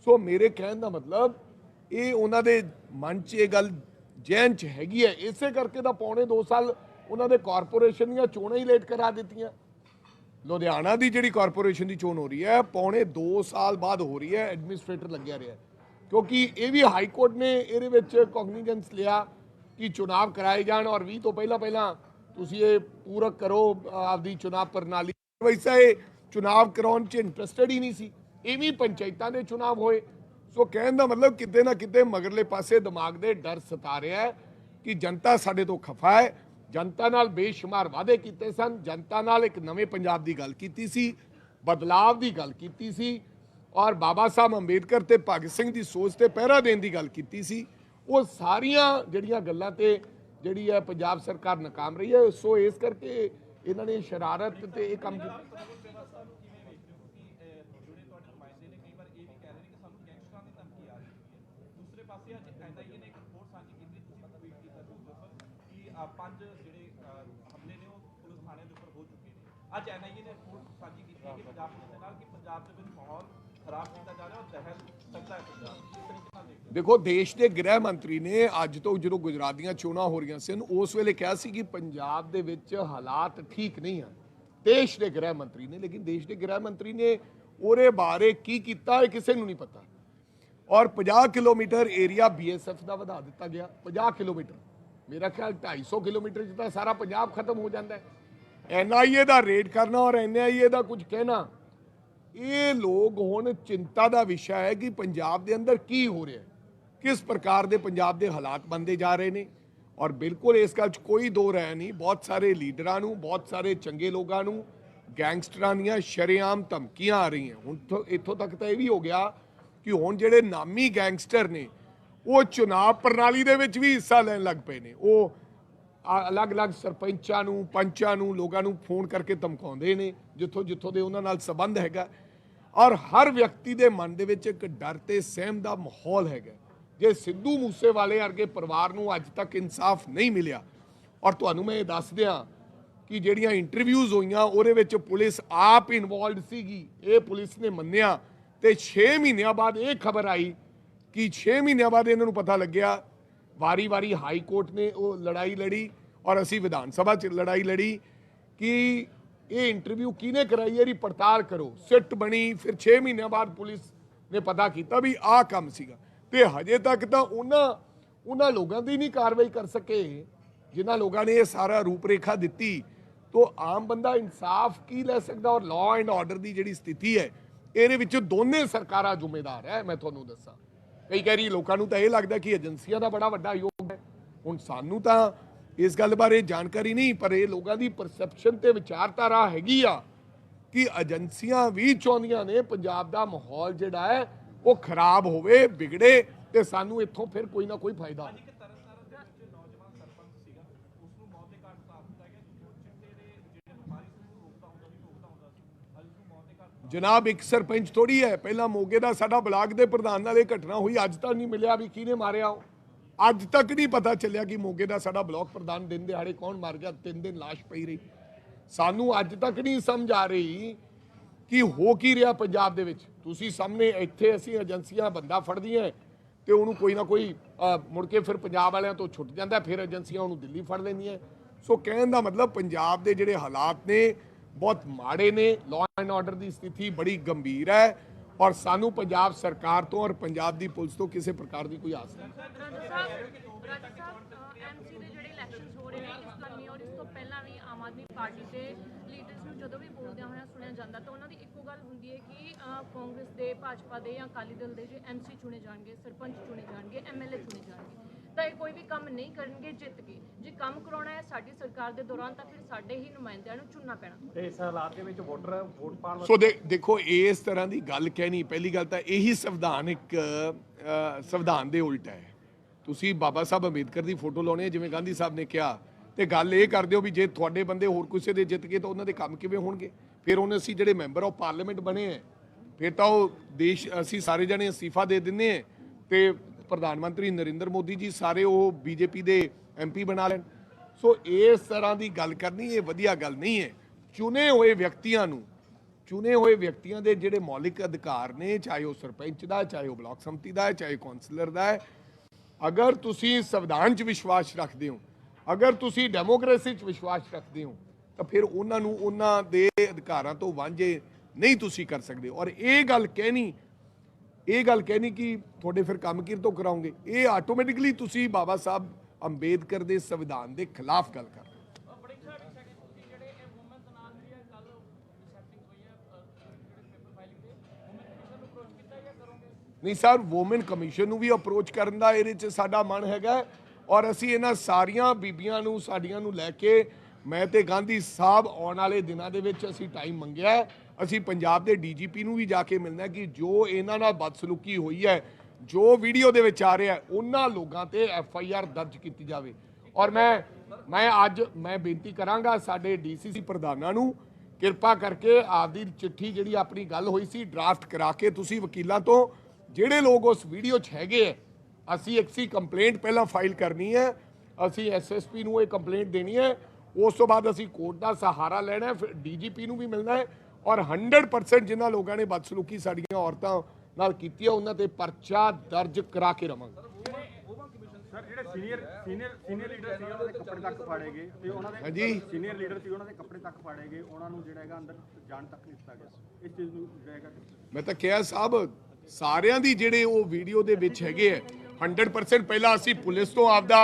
ਸੋ ਮੇਰੇ ਕਹਿਣ ਦਾ ਮਤਲਬ ਇਹ ਉਹਨਾਂ ਦੇ ਮਨ 'ਚ ਇਹ ਗੱਲ ਜੈਨ 'ਚ ਹੈਗੀ ਹੈ। ਇਸੇ ਕਰਕੇ ਤਾਂ ਪੌਣੇ 2 ਸਾਲ ਉਹਨਾਂ ਦੇ ਕਾਰਪੋਰੇਸ਼ਨ ਦੀਆਂ ਚੋਣਾਂ ਹੀ ਲੇਟ ਕਰਾ ਦਿੱਤੀਆਂ। ਲੁਧਿਆਣਾ ਦੀ ਜਿਹੜੀ ਕਾਰਪੋਰੇਸ਼ਨ ਦੀ ਚੋਣ ਹੋ ਰਹੀ ਹੈ, ਪੌਣੇ 2 ਸਾਲ ਬਾਅਦ ਹੋ ਰਹੀ ਹੈ, ਐਡਮਿਨਿਸਟ੍ਰੇਟਰ ਲੱਗਿਆ ਰਿਹਾ ਕਿਉਂਕਿ ਇਹ ਵੀ ਹਾਈ ਕੋਰਟ ਨੇ ਇਹਦੇ ਵਿੱਚ ਕੌਗਨੀਜੈਂਸ ਲਿਆ ਕਿ ਚੁਣਾਵ ਕਰਾਏ ਜਾਣ ਔਰ 20 ਤੋਂ ਪਹਿਲਾਂ ਪਹਿਲਾਂ ਤੁਸੀਂ ਇਹ ਪੂਰਕ ਕਰੋ ਆਪਦੀ ਚੁਣਾਵ ਪ੍ਰਣਾਲੀ। ਵੈਸਾ ਇਹ ਚੁਣਾਵ ਕਰਾਉਣ 'ਚ ਇੰਟਰਸਟਡ ਹੀ ਨਹੀਂ ਸੀ। ਇਹ ਵੀ ਪੰਚਾਇਤਾਂ ਦੇ ਚੁਣਾਵ ਹੋਏ। ਸੋ ਕਹਿਣ ਦਾ ਮਤਲਬ ਕਿਤੇ ਨਾ ਕਿਤੇ ਮਗਰਲੇ ਪਾਸੇ ਦਿਮਾਗ ਦੇ ਡਰ ਸਤਾ ਰਿਹਾ ਹੈ ਕਿ ਜਨਤਾ ਸਾਡੇ ਤੋਂ ਖਫਾ ਹੈ। ਜਨਤਾ ਨਾਲ ਬੇਸ਼ੁਮਾਰ ਵਾਅਦੇ ਕੀਤੇ ਸਨ। ਜਨਤਾ ਨਾਲ ਇੱਕ ਨਵੇਂ ਪੰਜਾਬ ਦੀ ਗੱਲ ਕੀਤੀ ਸੀ, ਬਦਲਾਵ ਦੀ ਗੱਲ ਕੀਤੀ ਸੀ ਔਰ ਬਾਬਾ ਸਾਹਿਬ ਅੰਬੇਦਕਰ ਤੇ ਭਗਤ ਸਿੰਘ ਦੀ ਸੋਚ ਤੇ ਪਹਿਰਾ ਦੇਣ ਦੀ ਗੱਲ ਕੀਤੀ ਸੀ। ਉਹ ਸਾਰੀਆਂ ਜਿਹੜੀਆਂ ਗੱਲਾਂ ਤੇ ਜਿਹੜੀ ਹੈ ਪੰਜਾਬ ਸਰਕਾਰ ਨਾਕਾਮ ਰਹੀ ਹੈ, ਸੋ ਇਸ ਕਰਕੇ ਇਹਨਾਂ ਨੇ ਸ਼ਰਾਰਤ ਤੇ ਇਹ ਕੰਮ ਕੀਤਾ। ਪੰਜ ਜਿਹੜੇ ਹਮਲੇ ਨੇ ਉਹ ਪੁਲਿਸ ਥਾਣੇ ਦੇ ਉੱਪਰ ਹੋ ਚੁੱਕੇ ਨੇ। ਅੱਜ ਐਨਆਈਏ ਨੇ ਰਿਪੋਰਟ ਸਾਂਝੀ ਕੀਤੀ ਹੈ ਕਿ ਪੰਜਾਬ ਪੁਲਿਸ ਦੇ ਨਾਲ ਕਿ ਪੰਜਾਬ ਦੇ ਵਿੱਚ ਮਾਹੌਲ ਖਰਾਬ ਕੀਤਾ ਜਾ ਰਿਹਾ ਔਰ ਦਹਿਲ ਸਕਦਾ ਹੈ ਪੰਜਾਬ ਦੇਖੋ, ਦੇਸ਼ ਦੇ ਗ੍ਰਹਿ ਮੰਤਰੀ ਨੇ ਅੱਜ ਤੋਂ ਜਦੋਂ ਗੁਜਰਾਤ ਦੀਆਂ ਚੋਣਾਂ ਹੋ ਰਹੀਆਂ ਸਨ, ਉਸ ਵੇਲੇ ਕਿਹਾ ਸੀ ਕਿ ਪੰਜਾਬ ਦੇ ਵਿੱਚ ਹਾਲਾਤ ਠੀਕ ਨਹੀਂ ਹਨ। ਦੇਸ਼ ਦੇ ਗ੍ਰਹਿ ਮੰਤਰੀ ਨੇ, ਲੇਕਿਨ ਦੇਸ਼ ਦੇ ਗ੍ਰਹਿ ਮੰਤਰੀ ਨੇ ਉਹਦੇ ਬਾਰੇ ਕੀ ਕੀਤਾ ਇਹ ਕਿਸੇ ਨੂੰ ਨਹੀਂ ਪਤਾ। ਔਰ 50 ਕਿਲੋਮੀਟਰ ਏਰੀਆ ਬੀਐਸਐਫ ਦਾ ਵਧਾ ਦਿੱਤਾ ਗਿਆ 50 ਕਿਲੋਮੀਟਰ। ਮੇਰਾ ਖਿਆਲ 250 ਕਿਲੋਮੀਟਰ 'ਚ ਤਾਂ ਸਾਰਾ ਪੰਜਾਬ ਖਤਮ ਹੋ ਜਾਂਦਾ ਹੈ। ਐਨਆਈਏ ਦਾ ਰੇਡ ਕਰਨਾ ਔਰ ਐਨਆਈਏ ਦਾ ਕੁਝ ਕਹਿਣਾ, ਇਹ ਲੋਕ ਹੁਣ ਚਿੰਤਾ ਦਾ ਵਿਸ਼ਾ ਹੈ ਕਿ ਪੰਜਾਬ ਦੇ ਅੰਦਰ ਕੀ ਹੋ ਰਿਹਾ ਹੈ। ਕਿਸ ਪ੍ਰਕਾਰ ਦੇ ਪੰਜਾਬ ਦੇ ਹਾਲਾਤ ਬਣਦੇ ਜਾ ਰਹੇ ਨੇ। ਔਰ ਬਿਲਕੁਲ ਇਸ ਗੱਲ 'ਚ ਕੋਈ ਦੋ ਰਹਿ ਨਹੀਂ, ਬਹੁਤ ਸਾਰੇ ਲੀਡਰਾਂ ਨੂੰ, ਬਹੁਤ ਸਾਰੇ ਚੰਗੇ ਲੋਕਾਂ ਨੂੰ, ਗੈਂਗਸਟਰਾਂ ਦੀਆਂ ਸ਼ਰੇਆਮ ਧਮਕੀਆਂ ਆ ਰਹੀਆਂ। ਹੁਣ ਇੱਥੋਂ ਤੱਕ ਤਾਂ ਇਹ ਵੀ ਹੋ ਗਿਆ ਕਿ ਹੁਣ ਜਿਹੜੇ ਨਾਮੀ ਗੈਂਗਸਟਰ ਨੇ ਉਹ ਚੁਣਾਵ ਪ੍ਰਣਾਲੀ ਦੇ ਵਿੱਚ ਵੀ ਹਿੱਸਾ ਲੈਣ ਲੱਗ ਪਏ ਨੇ। ਉਹ ਅਲੱਗ-ਅਲੱਗ ਸਰਪੰਚਾਂ ਨੂੰ, ਪੰਚਾਂ ਨੂੰ, ਲੋਕਾਂ ਨੂੰ ਫੋਨ ਕਰਕੇ ਧਮਕਾਉਂਦੇ ਨੇ, ਜਿੱਥੋਂ ਜਿੱਥੋਂ ਦੇ ਉਹਨਾਂ ਨਾਲ ਸਬੰਧ ਹੈਗਾ। ਔਰ ਹਰ ਵਿਅਕਤੀ ਦੇ ਮਨ ਦੇ ਵਿੱਚ ਇੱਕ ਡਰ ਤੇ ਸਹਿਮ ਦਾ ਮਾਹੌਲ ਹੈਗਾ। ਜੇ ਸਿੱਧੂ ਮੂਸੇਵਾਲੇ ਵਰਗੇ ਪਰਿਵਾਰ ਨੂੰ ਅੱਜ ਤੱਕ ਇਨਸਾਫ ਨਹੀਂ ਮਿਲਿਆ, ਔਰ ਤੁਹਾਨੂੰ ਮੈਂ ਇਹ ਦੱਸ ਦਿਆਂ ਕਿ ਜਿਹੜੀਆਂ ਇੰਟਰਵਿਊਜ਼ ਹੋਈਆਂ, ਉਹਦੇ ਵਿੱਚ ਪੁਲਿਸ ਆਪ ਇਨਵੋਲਡ ਸੀਗੀ। ਇਹ ਪੁਲਿਸ ਨੇ ਮੰਨਿਆ ਤੇ 6 ਮਹੀਨਿਆਂ ਬਾਅਦ ਇਹ ਖਬਰ ਆਈ ਕਿ 6 ਮਹੀਨਿਆਂ ਬਾਅਦ ਇਹਨਾਂ ਨੂੰ ਪਤਾ ਲੱਗਿਆ ਵਾਰੀ-ਵਾਰੀ ਹਾਈ ਕੋਰਟ ਨੇ ਉਹ ਲੜਾਈ ਲੜੀ ਔਰ ਅਸੀਂ ਵਿਧਾਨ ਸਭਾ 'ਚ ਲੜਾਈ ਲੜੀ ਕਿ ਇਹ ਇੰਟਰਵਿਊ ਕਿਹਨੇ ਕਰਾਈ ਇਹਦੀ ਪੜਤਾਲ ਕਰੋ। ਸਿੱਟ ਬਣੀ, ਫਿਰ 6 ਮਹੀਨਿਆਂ ਬਾਅਦ ਪੁਲਿਸ ਨੇ ਪਤਾ ਕੀਤਾ ਵੀ ਆਹ ਕੰਮ ਸੀਗਾ। ਤੇ ਹਜੇ ਤੱਕ ਤਾਂ ਉਹਨਾਂ ਉਹਨਾਂ ਲੋਕਾਂ ਦੀ ਨਹੀਂ ਕਾਰਵਾਈ ਕਰ ਸਕੇ, ਜਿਨ੍ਹਾਂ ਲੋਕਾਂ ਨੇ ਇਹ ਸਾਰਾ ਰੂਪਰੇਖਾ ਦਿੱਤੀ। ਤੋ ਆਮ ਬੰਦਾ ਇਨਸਾਫ ਕੀ ਲੈ ਸਕਦਾ ਔਰ ਲਾਅ ਐਂਡ ਆਰਡਰ ਦੀ ਜਿਹੜੀ ਸਥਿਤੀ ਹੈ, ਇਹਦੇ ਵਿੱਚ ਦੋਨੇ ਸਰਕਾਰਾਂ ਜ਼ਿੰਮੇਦਾਰ ਹੈ, ਮੈਂ ਤੁਹਾਨੂੰ ਦੱਸਾਂ। ਕਈ ਕਹਿ ਲੋਕਾਂ ਨੂੰ ਤਾਂ ਇਹ ਲੱਗਦਾ ਕਿ ਏਜੰਸੀਆਂ ਦਾ ਬੜਾ ਵੱਡਾ ਯੋਗ ਹੈ। ਹੁਣ ਸਾਨੂੰ ਤਾਂ ਇਸ ਗੱਲ ਬਾਰੇ ਜਾਣਕਾਰੀ ਨਹੀਂ, ਪਰ ਇਹ ਲੋਕਾਂ ਦੀ ਪਰਸੈਪਸ਼ਨ ਤੇ ਵਿਚਾਰਧਾਰਾ ਹੈਗੀ ਆ ਕਿ ਏਜੰਸੀਆਂ ਵੀ ਚਾਹੁੰਦੀਆਂ ਨੇ ਪੰਜਾਬ ਦਾ ਮਾਹੌਲ ਜਿਹੜਾ ਹੈ, ਉਹ ਖਰਾਬ ਹੋਵੇ, ਵਿਗੜੇ ਤੇ ਸਾਨੂੰ ਇੱਥੋਂ ਫਿਰ ਕੋਈ ਨਾ ਕੋਈ ਫਾਇਦਾ। ਹੋਵੇ ਇੱਕ ਤਰਨਤਾਰਨ ਦੇ ਵਿੱਚ ਨੌਜਵਾਨ ਸਰਪੰਚ ਸੀਗਾ ਉਸ ਨੂੰ ਮੌਤ ਦੇ ਘਾਟ ਉਤਾਰ ਦਿੱਤਾ ਗਿਆ ਕਿਉਂਕਿ ਉਹ ਚਿੱਟੇ ਦੇ ਜਿਹੜੇ ਵਪਾਰੀ ਸੀ ਉਹਨੂੰ ਰੋਕਦਾ ਹੁੰਦਾ ਸੀ ਰੋਕਦਾ ਹੁੰਦਾ ਸੀ ਅੱਜ ਉਸ ਨੂੰ ਮੌਤ ਦੇ ਘਾਟ ਜਨਾਬ, ਇੱਕ ਸਰਪੰਚ ਥੋੜੀ ਹੈ। ਪਹਿਲਾਂ ਮੋਗੇ ਦਾ ਸਾਡਾ ਬਲਾਕ ਦੇ ਪ੍ਰਧਾਨ ਨਾਲ ਇਹ ਘਟਨਾ ਹੋਈ, ਅੱਜ ਤੱਕ ਨਹੀਂ ਮਿਲਿਆ ਵੀ ਕਿਹਨੇ ਮਾਰਿਆ ਉਹ। ਅੱਜ ਤੱਕ ਨਹੀਂ ਪਤਾ ਚੱਲਿਆ ਕਿ ਮੋਗੇ ਦਾ ਸਾਡਾ ਬਲਾਕ ਪ੍ਰਧਾਨ ਦਿਨ ਦਿਹਾੜੇ ਕੌਣ ਮਾਰ ਗਿਆ, ਤਿੰਨ ਦਿਨ ਲਾਸ਼ ਪਈ ਰਹੀ। ਸਾਨੂੰ ਅੱਜ ਤੱਕ ਨਹੀਂ ਸਮਝ ਆ ਰਹੀ ਕਿ ਹੋ ਕੀ ਰਿਹਾ ਪੰਜਾਬ ਦੇ ਵਿੱਚ। ਤੁਸੀਂ ਸਾਹਮਣੇ ਇੱਥੇ ਅਸੀਂ ਏਜੰਸੀਆਂ, ਬੰਦਾ ਫੜਦੀਆਂ ਤੇ ਉਹਨੂੰ ਕੋਈ ਨਾ ਕੋਈ ਮੁੜ ਕੇ ਫਿਰ ਪੰਜਾਬ ਵਾਲਿਆਂ ਤੋਂ ਛੁੱਟ ਜਾਂਦਾ ਫਿਰ ਏਜੰਸੀਆਂ ਉਹਨੂੰ ਦਿੱਲੀ ਫੜ ਲੈਂਦੀਆਂ ਸੋ ਕਹਿਣ ਦਾ ਮਤਲਬ ਪੰਜਾਬ ਦੇ ਜਿਹੜੇ ਹਾਲਾਤ ਨੇ ਬਹੁਤ ਮਾੜੇ ਨੇ। ਲਾਅ ਐਂਡ ਆਰਡਰ ਦੀ ਸਥਿਤੀ ਬੜੀ ਗੰਭੀਰ ਹੈ ਔਰ ਸਾਨੂੰ ਪੰਜਾਬ ਸਰਕਾਰ ਤੋਂ ਔਰ ਪੰਜਾਬ ਦੀ ਪੁਲਿਸ ਤੋਂ ਕਿਸੇ ਪ੍ਰਕਾਰ ਦੀ ਕੋਈ ਆਸ ਨਹੀਂ। ਜਦੋਂ ਵੀ ਬੋਲਦਿਆਂ ਹੋਇਆਂ ਸੁਣਿਆ ਜਾਂਦਾ ਤਾਂ ਉਹਨਾਂ ਦੀ ਇੱਕੋ ਗੱਲ ਹੁੰਦੀ ਹੈ ਕਿ ਕਾਂਗਰਸ ਦੇ, ਭਾਜਪਾ ਦੇ ਜਾਂ ਅਕਾਲੀ ਦਲ ਦੇ ਜੇ ਐਮਸੀ ਚੁਣੇ ਜਾਣਗੇ, ਸਰਪੰਚ ਚੁਣੇ ਜਾਣਗੇ ਐਮਐਲਏ ਚੁਣੇ ਜਾਣਗੇ। ਤਾਂ ਇਹ ਕੋਈ ਵੀ ਕੰਮ ਨਹੀਂ ਕਰਨਗੇ ਜਿੱਤ ਕੇ। ਜੇ ਕੰਮ ਕਰਾਉਣਾ ਹੈ ਸਾਡੀ ਸਰਕਾਰ ਦੇ ਦੌਰਾਨ ਤਾਂ ਫਿਰ ਸਾਡੇ ਹੀ ਨੁਮਾਇੰਦਿਆਂ ਨੂੰ ਚੁਣਨਾ ਪੈਣਾ। ਤੇ ਇਸ ਹਾਲਾਤ ਦੇ ਵਿੱਚ ਵੋਟਰ ਵੋਟ ਪਾਉਣ ਸੋ ਦੇਖੋ ਇਸ ਤਰ੍ਹਾਂ ਦੀ ਗੱਲ ਕਹਿਣੀ ਪਹਿਲੀ ਗੱਲ ਤਾਂ ਇਹੀ ਸੰਵਿਧਾਨਿਕ ਅ, ਸੰਵਿਧਾਨ ਦੇ ਉਲਟ ਹੈ। ਤੁਸੀਂ ਬਾਬਾ ਸਾਹਿਬ ਅੰਬੇਦਕਰ ਦੀ ਫੋਟੋ ਲਾਉਣੀ ਹੈ ਜਿਵੇਂ ਗਾਂਧੀ ਸਾਹਿਬ ਨੇ ਕਿਹਾ। ਤੇ ਗੱਲ ਇਹ ਕਰਦੇ ਹੋ ਵੀ ਜੇ ਤੁਹਾਡੇ ਬੰਦੇ ਹੋਰ ਕਿਸੇ ਦੇ ਜਿੱਤ ਗਏ ਤਾਂ ਉਹਨਾਂ ਦੇ ਕੰਮ ਕਿਵੇਂ ਹੋਣਗੇ? ਫਿਰ ਉਹਨੇ ਅਸੀਂ ਜਿਹੜੇ ਮੈਂਬਰ ਆਫ ਪਾਰਲੀਮੈਂਟ ਬਣੇ ਹੈ। ਫਿਰ ਤਾਂ ਉਹ ਦੇਸ਼ ਅਸੀਂ ਸਾਰੇ ਜਣੇ ਅਸਤੀਫਾ ਦੇ ਦਿੰਨੇ ਆ ਤੇ ਪ੍ਰਧਾਨ ਮੰਤਰੀ ਨਰਿੰਦਰ ਮੋਦੀ ਜੀ ਸਾਰੇ ਉਹ ਬੀਜੇਪੀ ਦੇ ਐਮਪੀ ਬਣਾ ਲੈਣ। ਸੋ ਇਸ ਤਰ੍ਹਾਂ ਦੀ ਗੱਲ ਕਰਨੀ ਇਹ ਵਧੀਆ ਗੱਲ ਨਹੀਂ ਹੈ। ਚੁਣੇ ਹੋਏ ਵਿਅਕਤੀਆਂ ਨੂੰ, ਚੁਣੇ ਹੋਏ ਵਿਅਕਤੀਆਂ ਦੇ ਜਿਹੜੇ ਮੌਲਿਕ ਅਧਿਕਾਰ ਨੇ, ਚਾਹੇ ਉਹ ਸਰਪੰਚ ਦਾ, ਚਾਹੇ ਉਹ ਬਲਾਕ ਸੰਮਤੀ ਦਾ ਹੈ ਚਾਹੇ ਕੌਂਸਲਰ ਦਾ ਹੈ, ਅਗਰ ਤੁਸੀਂ ਸੰਵਿਧਾਨ 'ਚ ਵਿਸ਼ਵਾਸ ਰੱਖਦੇ ਹੋ, ਅਗਰ ਤੁਸੀਂ ਡੈਮੋਕ੍ਰੇਸੀ 'ਚ ਵਿਸ਼ਵਾਸ ਰੱਖਦੇ ਹੋ, ਤਾਂ ਫਿਰ ਉਹਨਾਂ ਨੂੰ ਉਹਨਾਂ ਦੇ ਅਧਿਕਾਰਾਂ ਤੋਂ ਵਾਂਝੇ ਨਹੀਂ ਤੁਸੀਂ ਕਰ ਸਕਦੇ। ਔਰ ਇਹ ਗੱਲ ਕਹਿਣੀ ਇਹ ਗੱਲ ਕਹਿਣੀ ਕਿ ਤੁਹਾਡੇ ਫਿਰ ਕੰਮ ਕਿਰ ਤੋਂ ਕਰਾਉਂਗੇ ਇਹ ਆਟੋਮੈਟਿਕਲੀ ਤੁਸੀਂ ਬਾਬਾ ਸਾਹਿਬ ਅੰਬੇਦਕਰ ਦੇ ਸੰਵਿਧਾਨ ਦੇ ਖਿਲਾਫ ਗੱਲ ਕਰ ਨਹੀਂ ਸਰ ਵੂਮਨ ਕਮਿਸ਼ਨ ਨੂੰ ਵੀ ਅਪਰੋਚ ਕਰਨ ਦਾ ਇਹਦੇ 'ਚ ਸਾਡਾ ਮਨ ਹੈਗਾ ਔਰ ਅਸੀਂ ਇਹਨਾਂ ਸਾਰੀਆਂ ਬੀਬੀਆਂ ਨੂੰ ਸਾਡੀਆਂ ਨੂੰ ਲੈ ਕੇ ਮੈਂ ਤੇ ਗਾਂਧੀ ਸਾਹਿਬ ਆਉਣ ਵਾਲੇ ਦਿਨਾਂ ਦੇ ਵਿੱਚ ਅਸੀਂ ਟਾਈਮ ਮੰਗਿਆ ਅਸੀਂ ਪੰਜਾਬ ਦੇ ਡੀਜੀਪੀ ਨੂੰ ਵੀ ਜਾ ਕੇ ਮਿਲਣਾ ਕਿ ਜੋ ਇਹਨਾਂ ਨਾਲ ਬਦਸਲੂਕੀ ਹੋਈ ਹੈ, ਜੋ ਵੀਡੀਓ ਦੇ ਵਿੱਚ ਆ ਰਿਹਾ ਉਹਨਾਂ ਲੋਕਾਂ ਤੇ ਐਫ ਆਈ ਆਰ ਦਰਜ ਕੀਤੀ ਜਾਵੇ। ਔਰ ਮੈਂ ਮੈਂ ਅੱਜ, ਮੈਂ ਬੇਨਤੀ ਕਰਾਂਗਾ ਸਾਡੇ ਡੀਸੀਸੀ ਪ੍ਰਧਾਨਾਂ ਨੂੰ, ਕਿਰਪਾ ਕਰਕੇ ਆਪਦੀ ਚਿੱਠੀ ਜਿਹੜੀ ਆਪਣੀ ਗੱਲ ਹੋਈ ਸੀ ਡਰਾਫਟ ਕਰਾ ਕੇ ਤੁਸੀਂ ਵਕੀਲਾਂ ਤੋਂ, ਜਿਹੜੇ ਲੋਕ ਉਸ ਵੀਡੀਓ 'ਚ ਹੈਗੇ ਹੈ, ਅਸੀਂ ਇੱਕ ਸੀ ਕੰਪਲੇਂਟ ਪਹਿਲਾਂ ਫਾਈਲ ਕਰਨੀ ਹੈ, ਅਸੀਂ ਐਸਐਸਪੀ ਨੂੰ ਇਹ ਕੰਪਲੇਂਟ ਦੇਣੀ ਹੈ ਉਸ ਤੋਂ ਬਾਅਦ ਅਸੀਂ ਕੋਰਟ ਦਾ ਸਹਾਰਾ ਲੈਣਾ ਹੈ ਫਿਰ ਡੀਜੀਪੀ ਨੂੰ ਵੀ ਮਿਲਣਾ ਹੈ ਔਰ 100% ਜਿਨ੍ਹਾਂ ਲੋਕਾਂ ਨੇ ਬਦਸਲੂਕੀ ਸਾਡੀਆਂ ਔਰਤਾਂ ਨਾਲ ਕੀਤੀ ਹੈ ਉਹਨਾਂ ਤੇ ਪਰਚਾ ਦਰਜ ਕਰਾ ਕੇ ਰਵਾਂਗੇ। ਸਰ ਜਿਹੜੇ ਸੀਨੀਅਰ ਸੀਨੀਅਰ ਸੀਨੀਅਰ ਲੀਡਰ ਸੀ ਉਹਨਾਂ ਦੇ ਕੱਪੜੇ ਤੱਕ ਫਾੜੇ ਗਏ ਤੇ ਉਹਨਾਂ ਦੇ ਹਾਂਜੀ। ਸੀਨੀਅਰ ਲੀਡਰ ਸੀ ਉਹਨਾਂ ਦੇ ਕੱਪੜੇ ਤੱਕ ਫਾੜੇ ਗਏ ਉਹਨਾਂ ਨੂੰ ਜਿਹੜਾ ਹੈਗਾ ਅੰਦਰ ਜਾਣ ਤੱਕ ਨਹੀਂ ਦਿੱਤਾ ਗਿਆ ਇਸ ਚੀਜ਼ ਨੂੰ ਜਿਹੜਾ ਹੈਗਾ ਮੈਂ ਤਾਂ ਕਿਹਾ ਸਾਹਿਬ ਸਾਰਿਆਂ ਦੀ ਜਿਹੜੇ ਉਹ ਵੀਡੀਓ ਦੇ ਵਿੱਚ ਹੈਗੇ ਹੈ 100% ਪਹਿਲਾਂ ਅਸੀਂ ਪੁਲਿਸ ਤੋਂ ਆਪਦਾ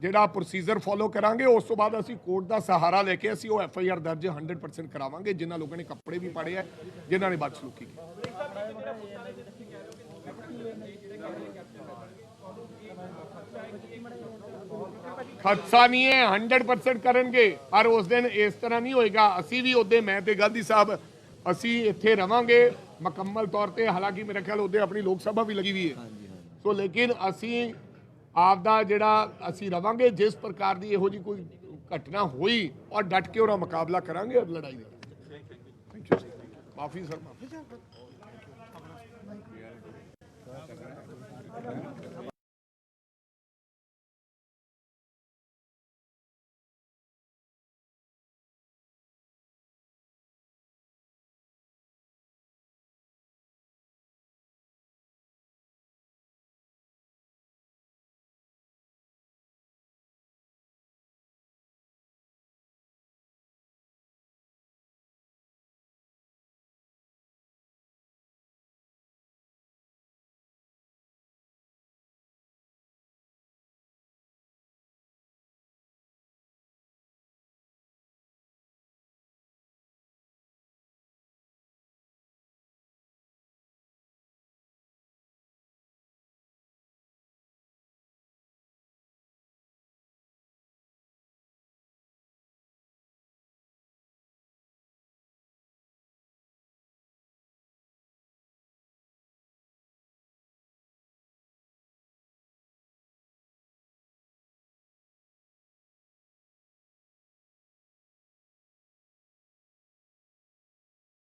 ਜਿਹੜਾ ਪ੍ਰੋਸੀਜਰ ਫੋਲੋ ਕਰਾਂਗੇ ਉਸ ਤੋਂ ਬਾਅਦ ਅਸੀਂ ਕੋਰਟ ਦਾ ਸਹਾਰਾ ਲੈ ਕੇ ਅਸੀਂ ਉਹ ਐਫ ਆਈ ਆਰ ਦਰਜ 100% ਕਰਾਵਾਂਗੇ ਜਿਨ੍ਹਾਂ ਲੋਕਾਂ ਨੇ ਕੱਪੜੇ ਵੀ ਪਾੜੇ ਆ ਜਿਨ੍ਹਾਂ ਨੇ ਬਦਸਲੂਕੀ ਕੀਤੀ। ਖਦਸ਼ਾ ਨਹੀਂ ਹੈ 100% ਕਰਨਗੇ ਪਰ ਉਸ ਦਿਨ ਇਸ ਤਰ੍ਹਾਂ ਨਹੀਂ ਹੋਏਗਾ। ਅਸੀਂ ਵੀ ਉਹਦੇ ਮੈਂ ਤੇ ਗਾਂਧੀ ਸਾਹਿਬ ਅਸੀਂ ਇੱਥੇ ਰਵਾਂਗੇ। ਮੁਕੰਮਲ ਤੌਰ ਤੇ ਹਾਲਾਂਕਿ ਮੇਰੇ ਖਿਆਲ ਉਹਦੇ ਆਪਣੀ ਲੋਕ ਸਭਾ ਵੀ ਲੱਗੀ ਵੀ ਹੈ। ਸੋ ਲੇਕਿਨ ਅਸੀਂ ਆਪ ਦਾ ਜਿਹੜਾ ਅਸੀਂ ਰਵਾਂਗੇ, ਜਿਸ ਪ੍ਰਕਾਰ ਦੀ ਇਹੋ ਜੀ ਕੋਈ ਘਟਨਾ ਹੋਈ, ਔਰ ਡਟ ਕੇ ਉਹਦਾ ਮੁਕਾਬਲਾ ਕਰਾਂਗੇ ਔਰ ਲੜਾਈ ਦੇ ਮਾਫੀ ਸਰ ਮਾਫੀ।